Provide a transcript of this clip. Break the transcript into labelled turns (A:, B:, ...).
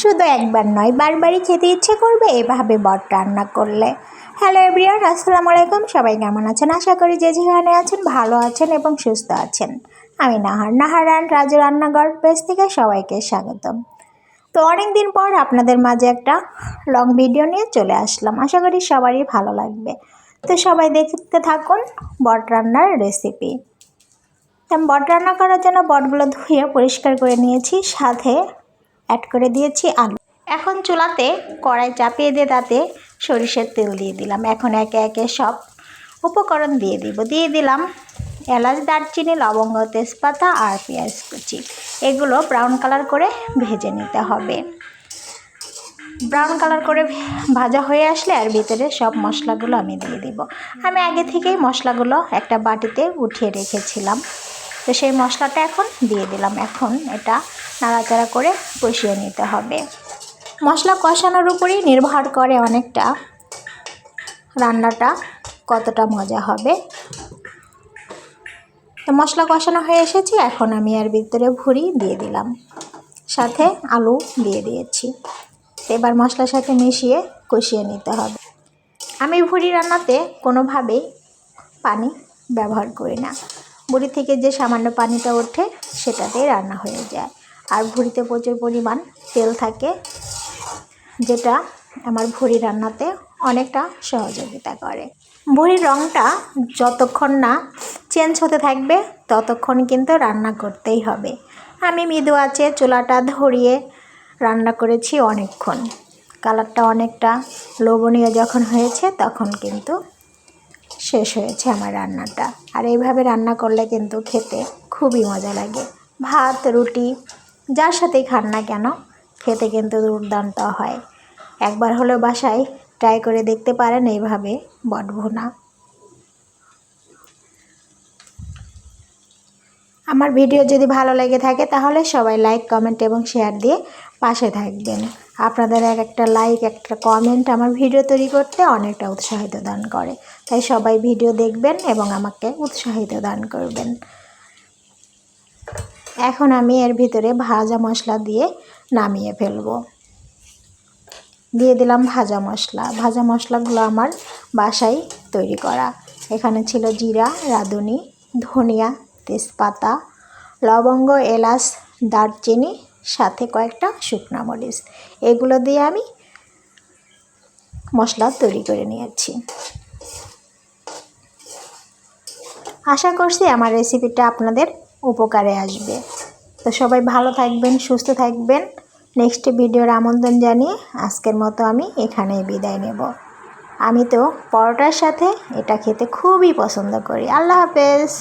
A: শুধু একবার নয়, বারবারই খেতে ইচ্ছে করবে এভাবে বট রান্না করলে। হ্যালো এভরিয়ান আসসালামু আলাইকুম। সবাই কেমন আছেন? আশা করি যে যেখানে আছেন ভালো আছেন এবং সুস্থ আছেন। আমি নাহার। নাহার রান রাজু রান্নাঘর পেজ থেকে সবাইকে স্বাগতম। তো অনেক দিন পর আপনাদের মাঝে একটা লং ভিডিও নিয়ে চলে আসলাম। আশা করি সবারই ভালো লাগবে। তো সবাই দেখতে থাকুন বট রান্নার রেসিপি বট রান্না করার জন্য বটগুলো ধুয়ে পরিষ্কার করে নিয়েছি। সাথে অ্যাড করে দিয়েছি আলু। এখন চুলাতে কড়াই চাপিয়ে দিয়ে তাতে সরিষার তেল দিয়ে দিলাম। এখন একে একে সব উপকরণ দিয়ে দিব। দিয়ে দিলাম এলাচ, দারচিনি, লবঙ্গ, তেজপাতা আর পেঁয়াজ কুচি। এগুলো ব্রাউন কালার করে ভেজে নিতে হবে। ব্রাউন কালার করে ভাজা হয়ে আসলে আর ভিতরে সব মশলাগুলো আমি দিয়ে দিব। আমি আগে থেকেই মশলাগুলো একটা বাটিতে উঠিয়ে রেখেছিলাম। তো সেই মশলাটা এখন দিয়ে দিলাম। এখন এটা নাড়াচাড়া করে কষিয়ে নিতে হবে। মশলা কষানোর উপরেই নির্ভর করে অনেকটা রান্নাটা কতটা মজা হবে। তো মশলা কষানো হয়ে এসেছে, এখন আমি আর ভিতরে ভুড়ি দিয়ে দিলাম। সাথে আলু দিয়ে দিয়েছি। এবার মশলার সাথে মিশিয়ে কষিয়ে নিতে হবে। আমি ভুড়ি রান্নাতে কোনোভাবেই পানি ব্যবহার করি না। বুড়ি থেকে যে সামান্য পানিটা ওঠে, সেটাতেই রান্না হয়ে যায়। আর ভুড়িতে প্রচুর পরিমাণ তেল থাকে, যেটা আমার ভুড়ি রান্নাতে অনেকটা সহযোগিতা করে। ভুড়ির রঙটা যতক্ষণ না চেঞ্জ হতে থাকবে, ততক্ষণ কিন্তু রান্না করতেই হবে। আমি মৃদু আছে চুলাটা ধরিয়ে রান্না করেছি অনেকক্ষণ। কালারটা অনেকটা লোভনীয় যখন হয়েছে, তখন কিন্তু শেষ হয়েছে আমার রান্নাটা। আর এইভাবে রান্না করলে কিন্তু খেতে খুবই মজা লাগে। ভাত, রুটি যার সাথেই খান না কেন, খেতে কিন্তু দুর্দান্ত হয়। একবার হলেও বাসায় ট্রাই করে দেখতে পারেন এইভাবে বটভুনা। আমার ভিডিও যদি ভালো লেগে থাকে তাহলে সবাই লাইক, কমেন্ট এবং শেয়ার দিয়ে পাশে থাকবেন। আপনাদের এক একটা লাইক একটা কমেন্ট আমার ভিডিও তৈরি করতে অনেকটা উৎসাহিত দান করে। তাই সবাই ভিডিও দেখবেন এবং আমাকে উৎসাহিত দান করবেন। এখন আমি এর ভিতরে ভাজা মশলা দিয়ে নামিয়ে ফেলব। দিয়ে দিলাম ভাজা মশলা। ভাজা মশলাগুলো আমার বাসায় তৈরি করা। এখানে ছিল জিরা, রাঁধুনি, ধনিয়া, তেজপাতা, লবঙ্গ, এলাচ, দারচিনি, সাথে কয়েকটা শুকনা মরিচ। এগুলো দিয়ে আমি মশলা তৈরি করে নিয়েছি। আশা করছি আমার রেসিপিটা আপনাদের উপকারে আসবে। তো সবাই ভালো থাকবেন, সুস্থ থাকবেন। নেক্সট ভিডিওর আমন্ত্রণ জানিয়ে আজকের মতো আমি এখানেই বিদায় নেব। আমি তো পরোটার সাথে এটা খেতে খুবই পছন্দ করি। আল্লাহ হাফেজ!